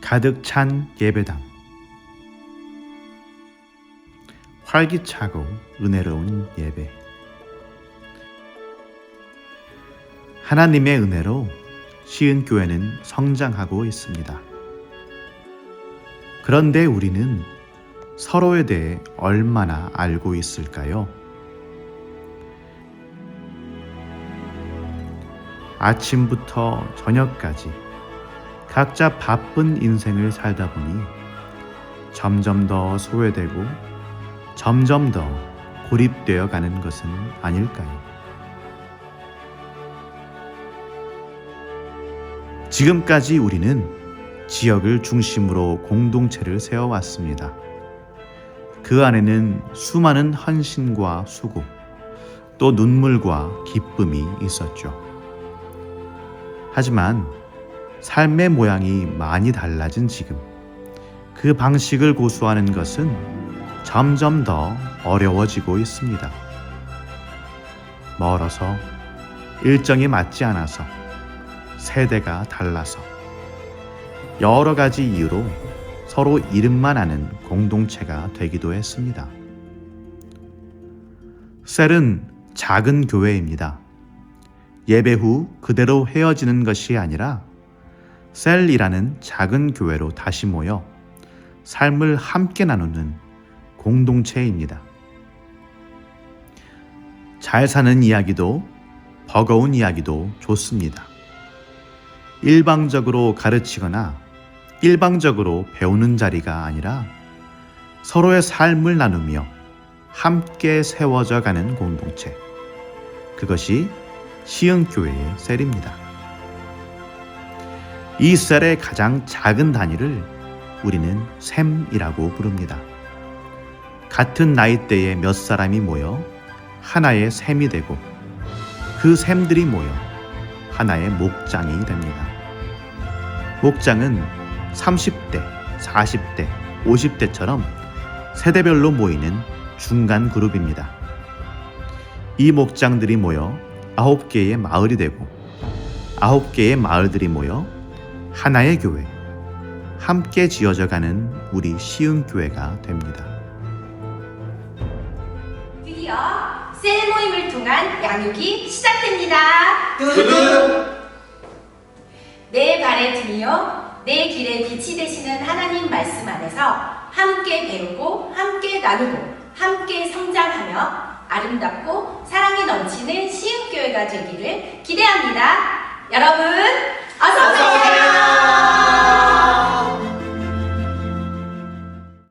가득 찬 예배당 활기차고 은혜로운 예배 하나님의 은혜로 시은 교회는 성장하고 있습니다. 그런데 우리는 서로에 대해 얼마나 알고 있을까요? 아침부터 저녁까지 각자 바쁜 인생을 살다 보니 점점 더 소외되고 점점 더 고립되어 가는 것은 아닐까요? 지금까지 우리는 지역을 중심으로 공동체를 세워왔습니다. 그 안에는 수많은 헌신과 수고, 또 눈물과 기쁨이 있었죠. 하지만 삶의 모양이 많이 달라진 지금, 그 방식을 고수하는 것은 점점 더 어려워지고 있습니다. 멀어서, 일정이 맞지 않아서, 세대가 달라서, 여러 가지 이유로 서로 이름만 아는 공동체가 되기도 했습니다. 셀은 작은 교회입니다. 예배 후 그대로 헤어지는 것이 아니라 셀이라는 작은 교회로 다시 모여 삶을 함께 나누는 공동체입니다. 잘 사는 이야기도 버거운 이야기도 좋습니다. 일방적으로 가르치거나 일방적으로 배우는 자리가 아니라 서로의 삶을 나누며 함께 세워져 가는 공동체. 그것이 시흥교회의 셀입니다. 이 셀의 가장 작은 단위를 우리는 샘이라고 부릅니다. 같은 나이대의 몇 사람이 모여 하나의 샘이 되고 그 샘들이 모여 하나의 목장이 됩니다. 목장은 30대, 40대, 50대처럼 세대별로 모이는 중간 그룹입니다. 이 목장들이 모여 아홉 개의 마을이 되고 아홉 개의 마을들이 모여 하나의 교회, 함께 지어져 가는 우리 시흥 교회가 됩니다. 드디어 셀 모임을 통한 양육이 시작됩니다. 내 발의 등이요, 내 길의 빛이 되시는 하나님 말씀 안에서 함께 배우고, 함께 나누고, 함께 성장하며 아름답고 사랑이 넘치는 시흥교회가 되기를 기대합니다. 여러분!